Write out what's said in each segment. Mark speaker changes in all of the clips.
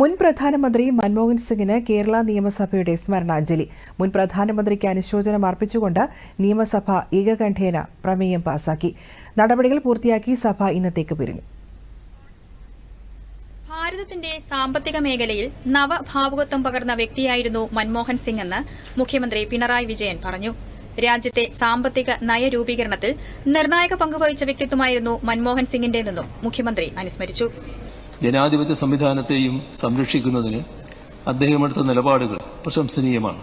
Speaker 1: മുൻ പ്രധാനമന്ത്രി മൻമോഹൻ സിംഗിന് കേരള നിയമസഭയുടെ സ്മരണാഞ്ജലി. മുൻ പ്രധാനമന്ത്രിക്ക് അനുശോചനം അർപ്പിച്ചുകൊണ്ട് നിയമസഭ ഏകകണ്ഠേന പ്രമേയം പാസാക്കി. നടപടികൾ പൂർത്തിയാക്കി സഭ ഇന്നത്തേക്ക് പിരിഞ്ഞു.
Speaker 2: ഭാരതത്തിന്റെ സാമ്പത്തിക മേഖലയിൽ നവഭാവുകത്വം പകർന്ന വ്യക്തിയായിരുന്നു മൻമോഹൻ സിംഗ് എന്ന് മുഖ്യമന്ത്രി പിണറായി വിജയൻ പറഞ്ഞു. രാജ്യത്തെ സാമ്പത്തിക നയരൂപീകരണത്തിൽ നിർണായക പങ്കുവഹിച്ച വ്യക്തിത്വമായിരുന്നു മൻമോഹൻ സിംഗിന്റേതെന്നും മുഖ്യമന്ത്രി അനുസ്മരിച്ചു.
Speaker 3: ജനാധിപത്യ സംവിധാനത്തെയും സംരക്ഷിക്കുന്നതിന് അദ്ദേഹമെടുത്ത നിലപാടുകൾ പ്രശംസനീയമാണ്.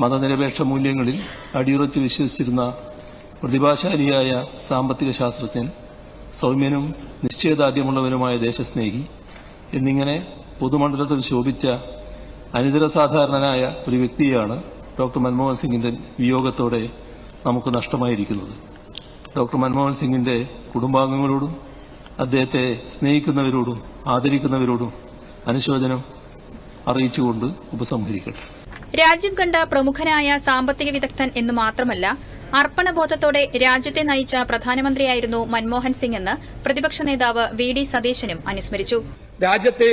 Speaker 3: മതനിരപേക്ഷ മൂല്യങ്ങളിൽ അടിയുറച്ച് വിശ്വസിച്ചിരുന്ന പ്രതിഭാശാലിയായ സാമ്പത്തിക ശാസ്ത്രജ്ഞൻ സൗമ്യനും നിശ്ചയദാർഢ്യമുള്ളവനുമായ ദേശസ്നേഹി എന്നിങ്ങനെ പൊതുമണ്ഡലത്തിൽ ശോഭിച്ച അനിതര സാധാരണനായ ഒരു വ്യക്തിയാണ് ഡോക്ടർ മൻമോഹൻ സിംഗിന്റെ വിയോഗത്തോടെ നമുക്ക് നഷ്ടമായിരിക്കുന്നത്. ഡോക്ടർ മൻമോഹൻ സിംഗിന്റെ കുടുംബാംഗങ്ങളോടും അദ്ദേഹത്തെ സ്നേഹിക്കുന്നവരോടും ആദരിക്കുന്നവരോടും അനുശോചനം അറിയിച്ചുകൊണ്ട് ഉപസംഹരിക്കട്ടെ.
Speaker 2: രാജ്യം കണ്ട പ്രമുഖനായ സാമ്പത്തിക വിദഗ്ധൻ എന്ന് മാത്രമല്ല അർപ്പണബോധത്തോടെ രാജ്യത്തെ നയിച്ച പ്രധാനമന്ത്രിയായിരുന്നു മൻമോഹൻ സിംഗ് എന്ന് പ്രതിപക്ഷ നേതാവ് വി ഡി സതീശനും അനുസ്മരിച്ചു.
Speaker 4: രാജ്യത്തെ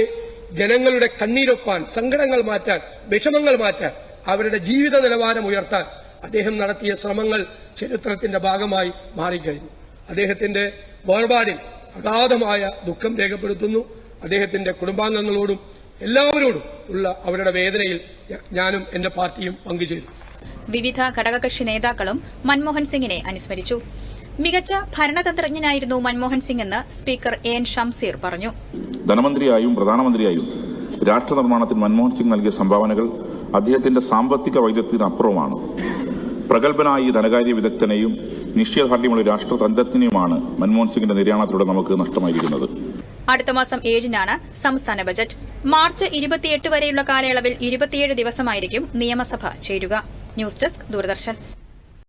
Speaker 4: ജനങ്ങളുടെ കണ്ണീരൊപ്പാൻ സങ്കടങ്ങൾ മാറ്റാൻ വിഷമങ്ങൾ മാറ്റാൻ അവരുടെ ജീവിത നിലവാരം ഉയർത്താൻ അദ്ദേഹം നടത്തിയ ശ്രമങ്ങൾ ചരിത്രത്തിന്റെ ഭാഗമായി മാറിക്കഴിഞ്ഞു. അദ്ദേഹത്തിന്റെ വേർപാടിൽ അഗാധമായ ദുഃഖം രേഖപ്പെടുത്തുന്നു. അദ്ദേഹത്തിന്റെ കുടുംബാംഗങ്ങളോടും എല്ലാവരോടും ഉള്ള അവരുടെ വേദനയിൽ ഞാനും എന്റെ പാർട്ടിയും പങ്കുചേരും
Speaker 2: വിവിധ ഘടകകക്ഷി നേതാക്കളും മൻമോഹൻ സിംഗിനെ അനുസ്മരിച്ചു. മികച്ച ഭരണതന്ത്രജ്ഞനായിരുന്നു മൻമോഹൻ സിംഗ് എന്ന് സ്പീക്കർ എ എൻ ഷംസീർ പറഞ്ഞു.
Speaker 5: ധനമന്ത്രിയായും പ്രധാനമന്ത്രിയായും രാഷ്ട്ര നിർമ്മാണത്തിൽ മൻമോഹൻ സിംഗ് നൽകിയ സംഭാവനകൾ അദ്ദേഹത്തിന്റെ സാമ്പത്തിക വൈദഗ്ധ്യത്തിന് അപ്പുറമാണ് പ്രഗത്ഭനായ ഈ ധനകാര്യ വിദഗ്ധനെയും നിശ്ചയദാർഢ്യമുള്ള രാഷ്ട്രതന്ത്രജ്ഞനെയുമാണ് മൻമോഹൻ സിംഗിന്റെ നിര്യാണത്തിലൂടെ നമുക്ക് നഷ്ടമായിരിക്കുന്നത്.
Speaker 2: അടുത്ത മാസം ഏഴിനാണ് സംസ്ഥാന ബജറ്റ്. മാർച്ച് ഇരുപത്തിയെട്ട് വരെയുള്ള കാലയളവിൽ ഇരുപത്തിയേഴ് ദിവസമായിരിക്കും നിയമസഭ ചേരുക. News desk Doordarshan.